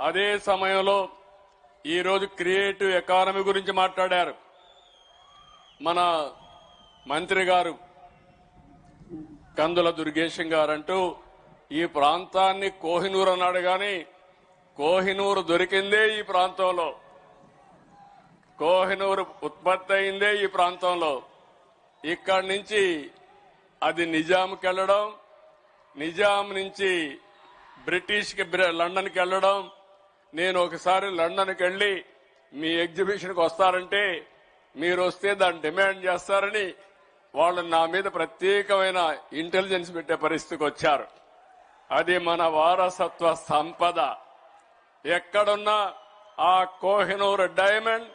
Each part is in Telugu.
అదే సమయంలో ఈరోజు క్రియేటివ్ ఎకానమీ గురించి మాట్లాడారు. మన మంత్రి గారు కందుల దుర్గేశం గారంటూ ఈ ప్రాంతాన్ని కోహినూరు అన్నాడు కానీ కోహినూరు దొరికిందే ఈ ప్రాంతంలో. కోహినూరు ఉత్పత్తి అయిందే ఈ ప్రాంతంలో. ఇక్కడి నుంచి అది నిజాంకి వెళ్ళడం నిజాం నుంచి బ్రిటిష్కి లండన్కి వెళ్ళడం నేను ఒకసారి లండన్కి వెళ్ళి మీ ఎగ్జిబిషన్కి వస్తారంటే మీరు వస్తే దాన్ని డిమాండ్ చేస్తారని వాళ్ళు నా మీద ప్రత్యేకమైన ఇంటెలిజెన్స్ పెట్టే పరిస్థితికి వచ్చారు. అది మన వారసత్వ సంపద. ఎక్కడున్నా ఆ కోహినూర్ డైమండ్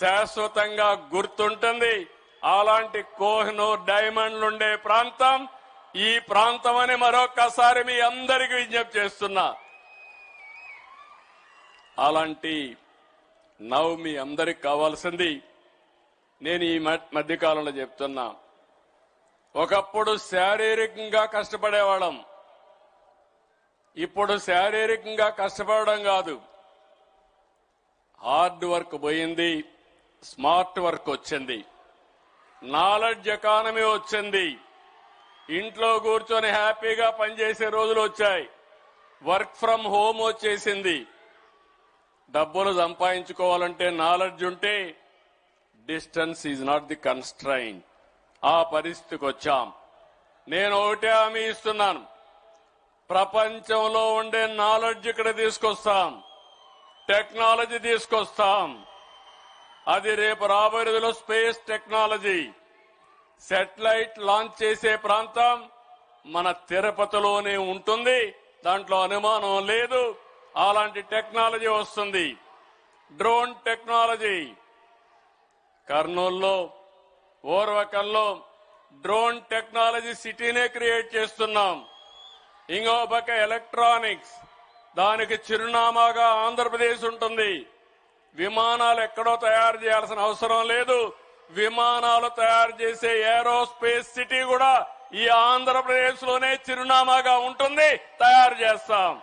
శాశ్వతంగా గుర్తుంటుంది. అలాంటి కోహినూర్ డైమండ్లుండే ప్రాంతం ఈ ప్రాంతం అని మరొక్కసారి మీ అందరికీ విజ్ఞప్తి చేస్తున్నా. అలాంటి నవ్వు మీ అందరికి కావాల్సింది నేను ఈ మధ్యకాలంలో చెప్తున్నా. ఒకప్పుడు శారీరకంగా కష్టపడేవాళ్ళం. ఇప్పుడు శారీరకంగా కష్టపడడం కాదు. హార్డ్ వర్క్ పోయింది స్మార్ట్ వర్క్ వచ్చింది. నాలెడ్జ్ ఎకానమీ వచ్చింది. ఇంట్లో కూర్చొని హ్యాపీగా పనిచేసే రోజులు వచ్చాయి. వర్క్ ఫ్రమ్ హోమ్ వచ్చేసింది. డబ్బులు సంపాదించుకోవాలంటే నాలెడ్జ్ ఉంటే distance is not the constraint ఆ పరిస్థితికి వచ్చాం. నేను ఒకటే హామీ ఇస్తున్నాను. ప్రపంచంలో ఉండే నాలెడ్జ్ ఇక్కడ తీసుకొస్తాం. టెక్నాలజీ తీసుకొస్తాం. అది రేపు రాబోయే రోజుల్లో స్పేస్ టెక్నాలజీ సెటిలైట్ లాంచ్ చేసే ప్రాంతం మన తిరుపతిలోనే ఉంటుంది. దాంట్లో అనుమానం లేదు. అలాంటి టెక్నాలజీ వస్తుంది. Drone technology. కర్నూల్లో ఓర్వకల్లో డ్రోన్ టెక్నాలజీ సిటీనే క్రియేట్ చేస్తున్నాం. ఇంకో పక్క ఎలక్ట్రానిక్స్. దానికి చిరునామాగా ఆంధ్రప్రదేశ్ ఉంటుంది. విమానాలు ఎక్కడో తయారు చేయాల్సిన అవసరం లేదు. విమానాలు తయారు చేసే ఏరోస్పేస్ సిటీ కూడా ఈ ఆంధ్రప్రదేశ్లోనే చిరునామాగా ఉంటుంది. తయారు చేస్తాం.